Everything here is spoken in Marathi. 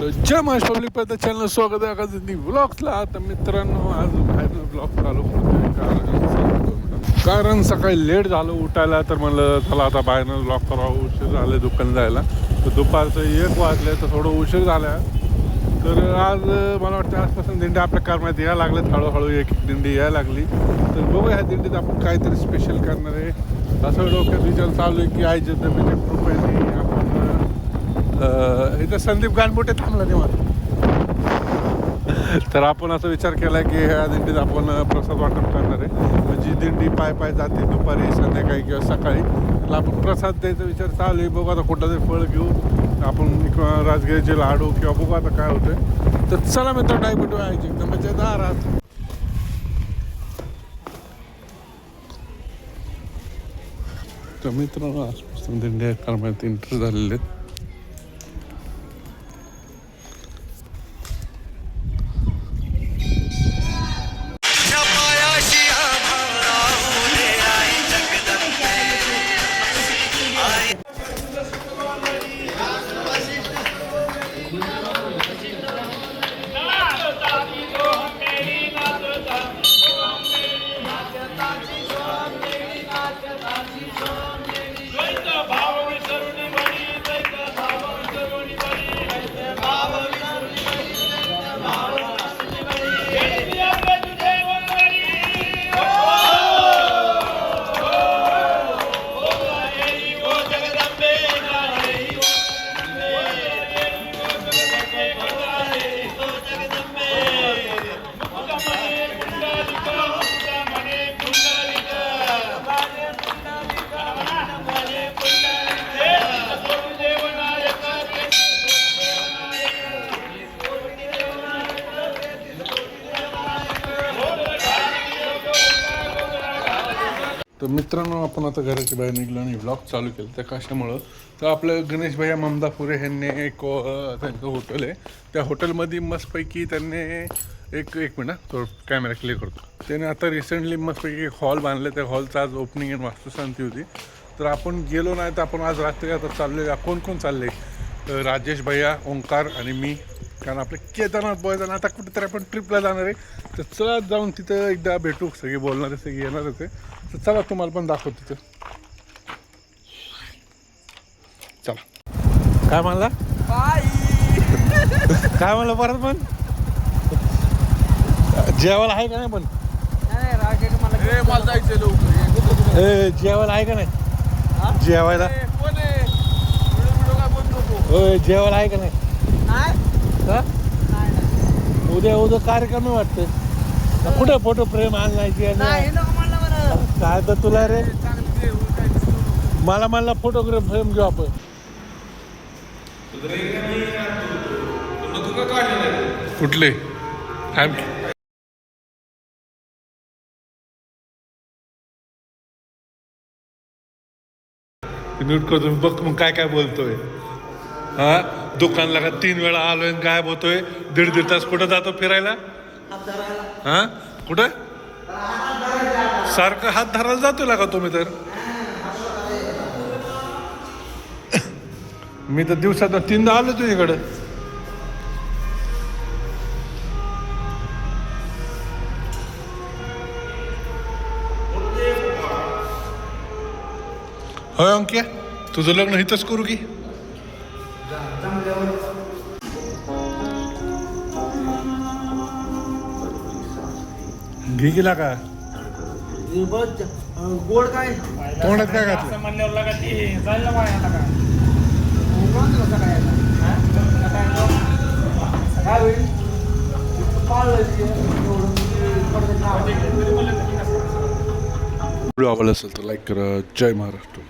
जय महेश पब्लिक पर्यंत चॅनल स्वागत आहे. का ब्लॉग्सला तर मित्रांनो आज बाहेर ब्लॉग चालू कारण कारण सकाळी लेट झालं उठायला तर म्हणलं चला आता बाहेरनं ब्लॉग करावं उशीर झाले दुकान जायला. तर दुपारचं एक वाजले तर थोडं उशीर झाला. तर आज मला वाटतं आजपासून दिंडी आपल्या कारमात यायला लागल्यात हळूहळू एक एक दिंडी यायला लागली. तर बघू ह्या दिंडीत आपण काहीतरी स्पेशल करणार आहे. असं डोक्यात विचार चालू आहे की आईच्या दमीच्या कृपेने आपण इथं संदीप गानबोटे थांबला तेव्हा. तर आपण असा विचार केला की ह्या दिंडीत आपण प्रसाद वाटप करणार आहे. जी दिंडी पाय पाय जाते दुपारी संध्याकाळी किंवा सकाळी त्याला आपण प्रसाद द्यायचा विचार चालू आहे. बघू आता कुठला तरी फळ घेऊ. आपण किंवा राजगिरीचे लाडू किंवा बघू आता काय होतं तर चला मित्र डायबिटी व्हायची एकदम म्हणजे दारात तर मित्रांनो आजपासून दिंडी कर्मात इंटर झालेले आहेत. तर मित्रांनो आपण आता घराच्या बाहेर निघलो आणि ब्लॉग चालू केलं. त्या कशामुळं तर आपलं गणेश भैया ममदापुरे ह्यांनी एक त्यांचं हॉटेल आहे. त्या हॉटेलमध्ये मस्तपैकी त्यांनी एक एक मिनिट तो कॅमेरा क्लिअर करतो. त्याने आता रिसेंटली मस्तपैकी एक हॉल बांधलं त्या हॉलचं आज ओपनिंग आणि वास्तुशांती होती. तर आपण गेलो नाही तर आपण आज रात्री आता चाललो कोण कोण चालले राजेश भैया ओंकार आणि मी. कारण आपलं केदारनाथ बॉयजानं आता कुठेतरी आपण ट्रिपला जाणार आहे. तर चला जाऊन तिथं एकदा भेटू सगळे बोलणारे सगळे येणारच आहे. तर चला तुम्हाला पण दाखव तिथं. चला. काय म्हणला? काय म्हणलं परत पण? जेवायला आहे का नाही पण? ए जेवायला आहे का नाही? जेवायला? जेवायला आहे का नाही. का? उद्या उद्या कार्यक्रम वाटतं. कुठे फोटो फ्रेम आणायची काय तर तुला रे? मला मला फोटोग्राफ फ्रेम घेऊ आपण. कुठले? काय म्यूट करतो बघ मग काय काय बोलतोय. हा? दुकानला का तीन वेळा आलोय आणि गायब होतोय. दीड दीड तास कुठं जातो फिरायला? हा? कुठं? सारखं हात धरायला जातो का तुम्ही तर? मी तर दिवसात तीनदा आलो तुझ्याकडं होय अंक्या तुझं लग्न इथंच करू की? घे गेला का? गोड काय? तोंडात काय घातलं? असं म्हणल्यावर लगा ते जाईल ना वाया लगा काय होईल? व्हिडिओ आवडला असेल तर लाईक करा. जय महाराष्ट्र.